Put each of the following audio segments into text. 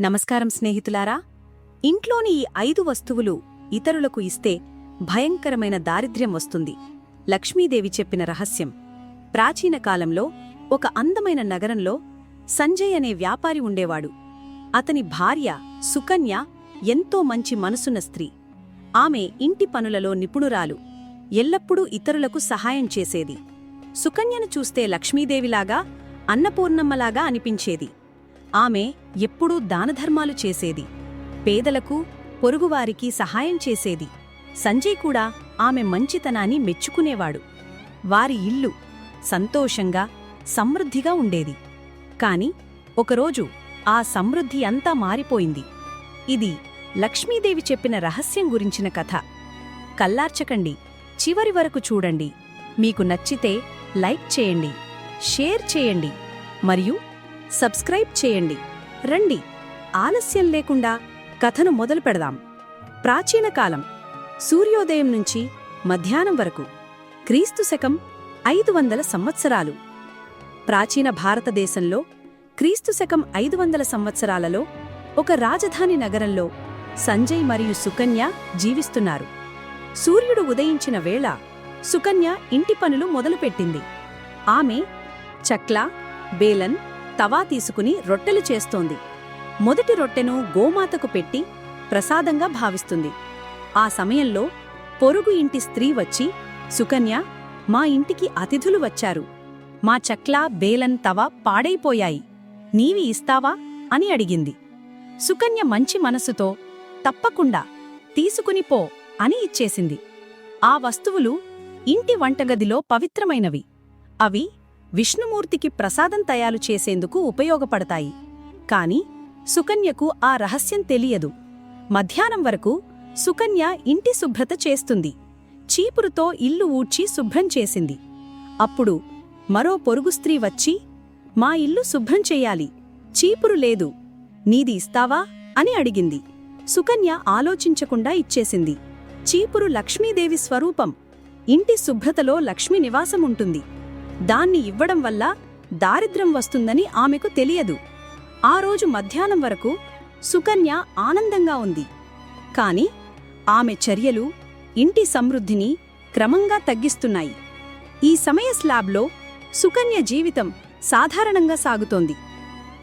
నమస్కారం స్నేహితులారా ఇంట్లోని ఈ ఐదు వస్తువులు ఇతరులకు ఇస్తే భయంకరమైన దారిద్ర్యం వస్తుంది. లక్ష్మీదేవి చెప్పిన రహస్యం ప్రాచీన కాలంలో ఒక అందమైన నగరంలో సంజయ్ అనే వ్యాపారి ఉండేవాడు. అతని భార్య సుకన్య ఎంతో మంచి మనసున్న స్త్రీ. ఆమె ఇంటి పనులలో నిపుణురాలు ఎల్లప్పుడూ ఇతరులకు సహాయం చేసేది. సుకన్యను చూస్తే లక్ష్మీదేవిలాగా అన్నపూర్ణమ్మలాగా అనిపించేది. ఆమె ఎప్పుడూ దానధర్మాలు చేసేది. పేదలకు పొరుగువారికి సహాయం చేసేది. సంజయ్ కూడా ఆమె మంచితనాన్ని మెచ్చుకునేవాడు. వారి ఇల్లు సంతోషంగా సమృద్ధిగా ఉండేది. కాని ఒకరోజు ఆ సమృద్ధి అంతా మారిపోయింది. ఇది లక్ష్మీదేవి చెప్పిన రహస్యం గురించిన కథ. కల్లార్చకండి. చివరి వరకు చూడండి. మీకు నచ్చితే లైక్ చేయండి. షేర్ చేయండి. మరియు సబ్స్క్రైబ్ చేయండి. రండి. ఆలస్యం లేకుండా కథను మొదలు పెడదాం. ప్రాచీన కాలం సూర్యోదయం నుంచి మధ్యాహ్నం వరకు క్రీస్తు శకం ఐదు వందల సంవత్సరాలు. ప్రాచీన భారతదేశంలో క్రీస్తు శకం ఐదు వందల సంవత్సరాలలో ఒక రాజధాని నగరంలో సంజయ్ మరియు సుకన్య జీవిస్తున్నారు. సూర్యుడు ఉదయించిన వేళ సుకన్య ఇంటి పనులు మొదలుపెట్టింది. ఆమె చక్లా బేలన్ తవా తీసుకుని రొట్టెలు చేస్తోంది. మొదటి రొట్టెను గోమాతకు పెట్టి ప్రసాదంగా భావిస్తుంది. ఆ సమయంలో పొరుగు ఇంటి స్త్రీ వచ్చి సుకన్య మా ఇంటికి అతిథులు వచ్చారు. మా చక్లా బేలన్ తవ పాడైపోయాయి. నీవి ఇస్తావా? అని అడిగింది. సుకన్య మంచి మనసుతో తప్పకుండా తీసుకుని పో అని ఇచ్చేసింది. ఆ వస్తువులు ఇంటి వంటగదిలో పవిత్రమైనవి. అవి విష్ణుమూర్తికి ప్రసాదం తయారు చేసేందుకు ఉపయోగపడతాయి. కాని సుకన్యకు ఆ రహస్యం తెలియదు. మధ్యాహ్నం వరకు సుకన్య ఇంటి శుభ్రత చేస్తుంది. చీపురుతో ఇల్లు ఊడ్చి శుభ్రం చేసింది. అప్పుడు మరో పొరుగు స్త్రీ వచ్చి మా ఇల్లు శుభ్రం చెయ్యాలి చీపురు లేదు. నీది ఇస్తావా? అని అడిగింది. సుకన్య ఆలోచించకుండా ఇచ్చేసింది. చీపురు లక్ష్మీదేవి స్వరూపం. ఇంటి శుభ్రతలో లక్ష్మి నివాసముంటుంది. దాన్ని ఇవ్వడం వల్ల దారిద్ర్యం వస్తుందని ఆమెకు తెలియదు. ఆ రోజు మధ్యాహ్నం వరకు సుకన్య ఆనందంగా ఉంది. కాని ఆమె చర్యలు ఇంటి సమృద్ధిని క్రమంగా తగ్గిస్తున్నాయి. ఈ సమయ స్లాబ్లో సుకన్య జీవితం సాధారణంగా సాగుతోంది.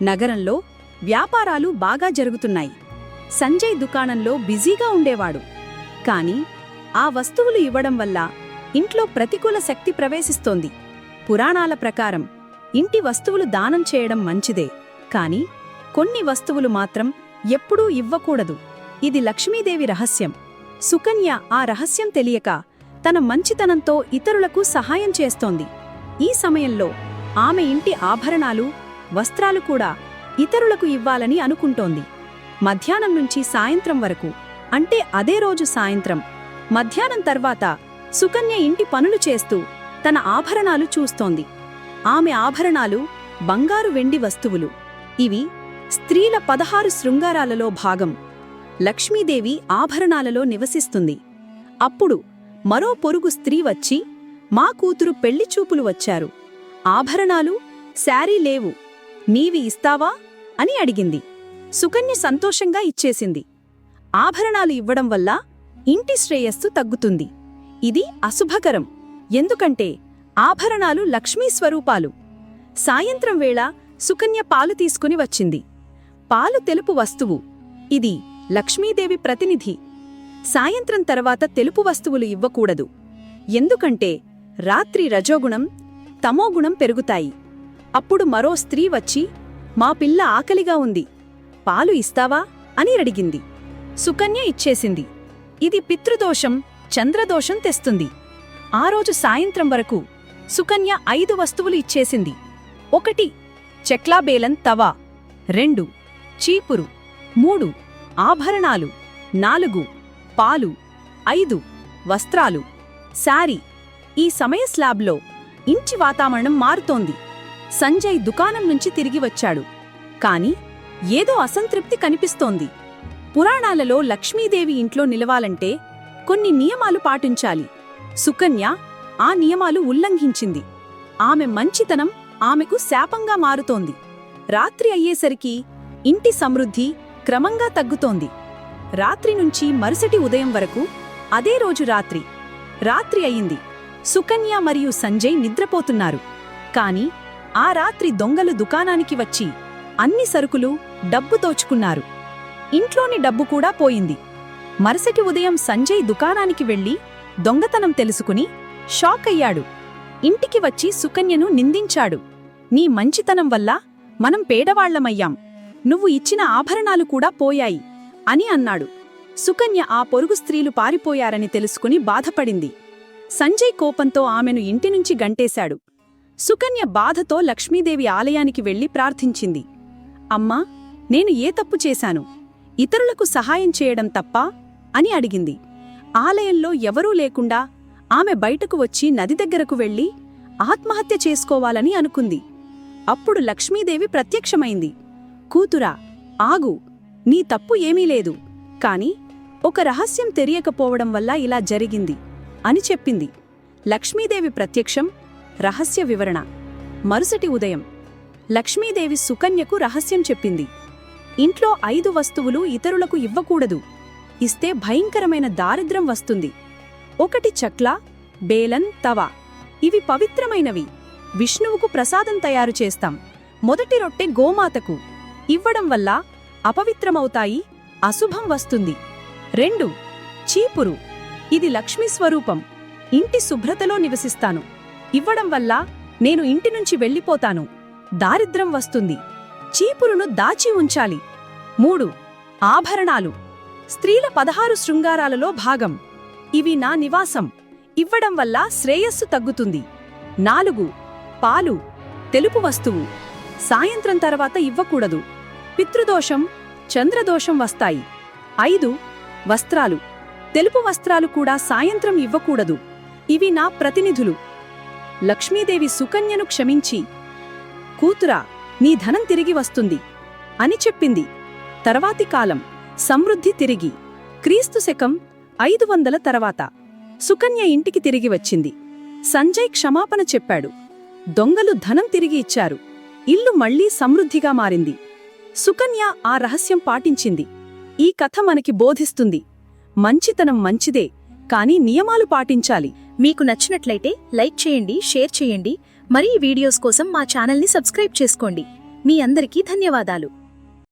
నగరంలో వ్యాపారాలు బాగా జరుగుతున్నాయి. సంజయ్ దుకాణంలో బిజీగా ఉండేవాడు. కాని ఆ వస్తువులు ఇవ్వడం వల్ల ఇంట్లో ప్రతికూల శక్తి ప్రవేశిస్తోంది. పురాణాల ప్రకారం ఇంటి వస్తువులు దానం చేయడం మంచిదే. కాని కొన్ని వస్తువులు మాత్రం ఎప్పుడూ ఇవ్వకూడదు. ఇది లక్ష్మీదేవి రహస్యం. సుకన్య ఆ రహస్యం తెలియక తన మంచితనంతో ఇతరులకు సహాయం చేస్తోంది. ఈ సమయంలో ఆమె ఇంటి ఆభరణాలు వస్త్రాలు కూడా ఇతరులకు ఇవ్వాలని అనుకుంటోంది. మధ్యాహ్నం నుంచి సాయంత్రం వరకు అంటే అదే రోజు సాయంత్రం మధ్యాహ్నం తర్వాత సుకన్య ఇంటి పనులు చేస్తూ తన ఆభరణాలు చూస్తోంది. ఆమె ఆభరణాలు బంగారు వెండి వస్తువులు. ఇవి స్త్రీల పదహారు శృంగారాలలో భాగం. లక్ష్మీదేవి ఆభరణాలలో నివసిస్తుంది. అప్పుడు మరో పొరుగు స్త్రీ వచ్చి మా కూతురు పెళ్ళిచూపులు వచ్చారు. ఆభరణాలు శారీ లేవు. నీవి ఇస్తావా? అని అడిగింది. సుకన్య సంతోషంగా ఇచ్చేసింది. ఆభరణాలు ఇవ్వడం వల్ల ఇంటి శ్రేయస్సు తగ్గుతుంది. ఇది అశుభకరం. ఎందుకంటే ఆభరణాలు లక్ష్మీ స్వరూపాలు. సాయంత్రం వేళ సుకన్య పాలు తీసుకుని వచ్చింది. పాలు తెలుపు వస్తువు. ఇది లక్ష్మీదేవి ప్రతినిధి. సాయంత్రం తర్వాత తెలుపు వస్తువులు ఇవ్వకూడదు. ఎందుకంటే రాత్రి రజోగుణం తమోగుణం పెరుగుతాయి. అప్పుడు మరో స్త్రీ వచ్చి మా పిల్ల ఆకలిగా ఉంది. పాలు ఇస్తావా? అని అడిగింది. సుకన్య ఇచ్చేసింది. ఇది పితృదోషం చంద్రదోషం తెస్తుంది. ఆ రోజు సాయంత్రం వరకు సుకన్య ఐదు వస్తువులు ఇచ్చేసింది. ఒకటి చెక్లాబేలన్ తవా. రెండు చీపురు. మూడు ఆభరణాలు. నాలుగు పాలు. ఐదు వస్త్రాలు. శారీ. ఈ సమయ స్లాబ్లో ఇంటి వాతావరణం మారుతోంది. సంజయ్ దుకాణం నుంచి తిరిగి వచ్చాడు. కాని ఏదో అసంతృప్తి కనిపిస్తోంది. పురాణాలలో లక్ష్మీదేవి ఇంట్లో నిలవాలంటే కొన్ని నియమాలు పాటించాలి. సుకన్య ఆ నియమాలు ఉల్లంఘించింది. ఆమె మంచితనం ఆమెకు శాపంగా మారుతోంది. రాత్రి అయ్యేసరికి ఇంటి సమృద్ధి క్రమంగా తగ్గుతోంది. రాత్రి నుంచి మరుసటి ఉదయం వరకు అదే రోజు రాత్రి. రాత్రి అయింది సుకన్య మరియు సంజయ్ నిద్రపోతున్నారు. కాని ఆ రాత్రి దొంగలు దుకాణానికి వచ్చి అన్ని సరుకులు డబ్బు దోచుకున్నారు. ఇంట్లోని డబ్బు కూడా పోయింది. మరుసటి ఉదయం సంజయ్ దుకాణానికి వెళ్ళి దొంగతనం తెలుసుకుని షాక్ అయ్యాడు ఇంటికి వచ్చి సుకన్యను నిందించాడు. నీ మంచితనం వల్ల మనం పేదవాళ్ళమయ్యాం. నువ్వు ఇచ్చిన ఆభరణాలు కూడా పోయాయి అని అన్నాడు. సుకన్య ఆ పొరుగు స్త్రీలు పారిపోయారని తెలుసుకుని బాధపడింది. సంజయ్ కోపంతో ఆమెను ఇంటినుంచి గంటేశాడు. సుకన్య బాధతో లక్ష్మీదేవి ఆలయానికి వెళ్ళి ప్రార్థించింది. అమ్మా నేను ఏ తప్పు చేశాను? ఇతరులకు సహాయం చేయడం తప్ప? అని అడిగింది. ఆలయంలో ఎవరూ లేకుండా ఆమె బయటకు వచ్చి నది దగ్గరకు వెళ్ళి ఆత్మహత్య చేసుకోవాలని అనుకుంది. అప్పుడు లక్ష్మీదేవి ప్రత్యక్షమైంది. కూతురా ఆగు నీ తప్పు ఏమీ లేదు. కాని ఒక రహస్యం తెలియకపోవడం వల్ల ఇలా జరిగింది అని చెప్పింది. లక్ష్మీదేవి ప్రత్యక్షం రహస్య వివరణ. మరుసటి ఉదయం లక్ష్మీదేవి సుకన్యకు రహస్యం చెప్పింది. ఇంట్లో ఐదు వస్తువులు ఇతరులకు ఇవ్వకూడదు. ఇస్తే భయంకరమైన దారిద్ర్యం వస్తుంది. ఒకటి చక్ల బేలన్ తవ. ఇవి పవిత్రమైనవి. విష్ణువుకు ప్రసాదం తయారు చేస్తాం. మొదటి రొట్టె గోమాతకు. ఇవ్వడం వల్ల అపవిత్రమవుతాయి అశుభం వస్తుంది. రెండు చీపురు. ఇది లక్ష్మీ స్వరూపం. ఇంటి శుభ్రతలో నివసిస్తాను. ఇవ్వడం వల్ల నేను ఇంటి నుంచి వెళ్ళిపోతాను. దారిద్రం వస్తుంది. చీపురును దాచి ఉంచాలి. మూడు ఆభరణాలు. స్త్రీల పదహారు శృంగారాలలో భాగం. ఇవి నా నివాసం. ఇవ్వడం వల్ల శ్రేయస్సు తగ్గుతుంది. నాలుగు పాలు తెలుపు వస్తువు. సాయంత్రం తర్వాత ఇవ్వకూడదు. పితృదోషం చంద్రదోషం వస్తాయి. ఐదు వస్త్రాలు. తెలుపు వస్త్రాలు కూడా సాయంత్రం ఇవ్వకూడదు. ఇవి నా ప్రతినిధులు. లక్ష్మీదేవి సుకన్యను క్షమించి కూతురా నీ ధనం తిరిగి వస్తుంది అని చెప్పింది. తర్వాతి కాలం. సమృద్ధి తిరిగి క్రీస్తు శకం ఐదు వందల తర్వాత సుకన్య ఇంటికి తిరిగి వచ్చింది. సంజయ్ క్షమాపణ చెప్పాడు. దొంగలు ధనం తిరిగి ఇచ్చారు. ఇల్లు మళ్ళీ సమృద్ధిగా మారింది. సుకన్య ఆ రహస్యం పాటించింది. ఈ కథ మనకి బోధిస్తుంది. మంచితనం మంచిదే కాని నియమాలు పాటించాలి. మీకు నచ్చినట్లయితే లైక్ చేయండి షేర్ చేయండి. మరీ వీడియోస్ కోసం మా ఛానల్ని సబ్స్క్రైబ్ చేసుకోండి. మీ అందరికీ ధన్యవాదాలు.